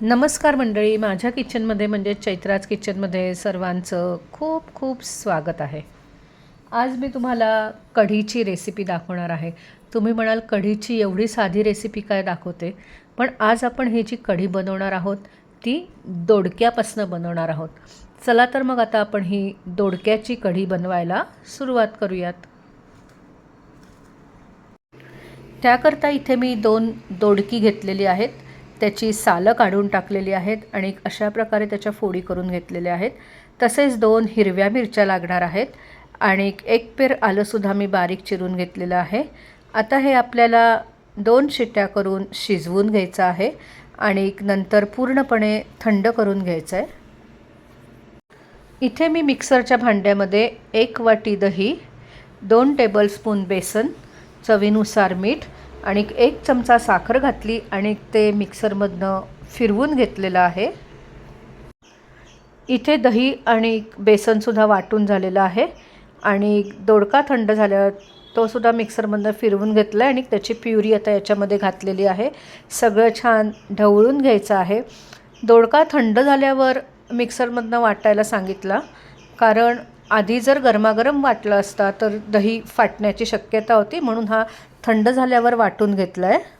नमस्कार मंडळी माझ्या किचनमध्ये म्हणजे चैत्राज किचनमध्ये सर्वांचं खूप खूप स्वागत आहे. आज मी तुम्हाला कढीची रेसिपी दाखवणार आहे. तुम्ही म्हणाल कढीची एवढी साधी रेसिपी काय दाखवते? पण आज आपण ही जी कढी बनवणार आहोत ती दोडक्यापासनं बनवणार आहोत. चला तर मग आता आपण ही दोडक्याची कढी बनवायला सुरुवात करूयात. त्याकरता इथे मी दोन दोडकी घेतलेली आहेत. त्याची सालं काढून टाकलेली आहेत आणि अशा प्रकारे त्याच्या फोडी करून घेतलेल्या आहेत. तसेच दोन हिरव्या मिरच्या लागणार आहेत आणि एक पेर आलंसुद्धा मी बारीक चिरून घेतलेलं आहे. आता हे आपल्याला दोन शिट्ट्या करून शिजवून घ्यायचं आहे आणि नंतर पूर्णपणे थंड करून घ्यायचं आहे. इथे मी मिक्सरच्या भांड्यामध्ये एक वाटी दही दोन टेबलस्पून बेसन चवीनुसार मीठ आणि एक चमचा साखर घातली आणि ते मिक्सरमधनं फिरवून घेतलेलं आहे. इथे दही आणि बेसनसुद्धा वाटून झालेलं आहे आणि दोडका थंड झाल्यावर तोसुद्धा मिक्सरमधनं फिरवून घेतला आहे आणि त्याची प्युरी आता याच्यामध्ये घातलेली आहे. सगळं छान ढवळून घ्यायचं आहे. दोडका थंड झाल्यावर मिक्सरमधनं वाटायला सांगितला कारण आधी जर गरमागरम वाटलं असता तर दही फाटण्याची शक्यता होती म्हणून हा थंड झाल्यावर वाटून घेतला आहे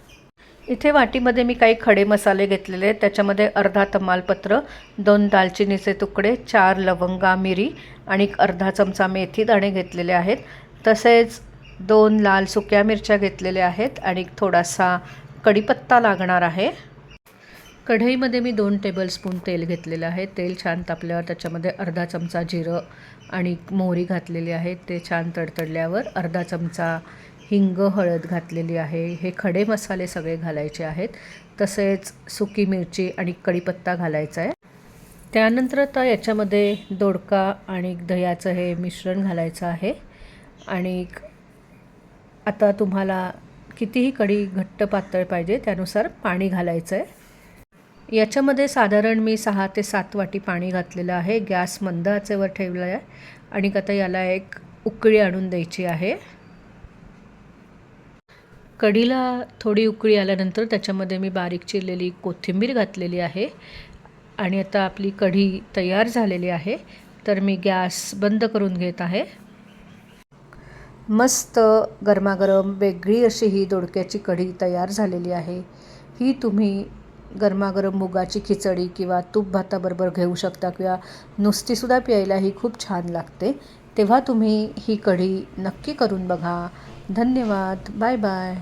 इथे वाटीमध्ये मी काही खडे मसाले घेतलेले आहेत. त्याच्यामध्ये अर्धा तमालपत्र दोन दालचिनीचे तुकडे चार लवंगा मिरी आणि एक अर्धा चमचा मेथी दाणे घेतलेले आहेत. तसेच दोन लाल सुक्या मिरच्या घेतलेल्या आहेत आणि थोडासा कढीपत्ता लागणार आहे. कढईमध्ये मी दोन टेबलस्पून तेल घेतलेलं आहे. तेल छान तापल्यावर त्याच्यामध्ये अर्धा चमचा जिरं आणि मोहरी घातलेली आहे. ते छान तडतडल्यावर अर्धा चमचा हिंग हळद घातलेली आहे. हे खडे मसाले सगळे घालायचे आहेत. तसेच सुकी मिरची आणि कढीपत्ता घालायचा आहे. त्यानंतर आता याच्यामध्ये दोडका आणि दह्याचं हे मिश्रण घालायचं आहे. आणि आता तुम्हाला कितीही कढी घट्ट पातळ पाहिजे त्यानुसार पाणी घालायचं आहे याच्यामध्ये साधारण मी सहा ते सात वाटी पाणी घातलेलं आहे. गॅस मंद आचेवर ठेवलं आहे आणि आता याला एक उकळी आणून द्यायची आहे. कढीला थोडी उकळी आल्यानंतर त्याच्यामध्ये मी बारीक चिरलेली कोथिंबीर घातलेली आहे आणि आता आपली कढी तयार झालेली आहे. तर मी गॅस बंद करून घेत आहे. मस्त गरमागरम वेगळी अशी ही दोडक्याची कढी तयार झालेली आहे. ही तुम्ही गरमागरम मुगाची खिचडी किंवा तूप भाताबरोबर घेऊ शकता किंवा नुसतीसुद्धा प्यायला ही खूप छान लागते. तेव्हा तुम्ही ही कढी नक्की करून बघा. धन्यवाद. Bye bye.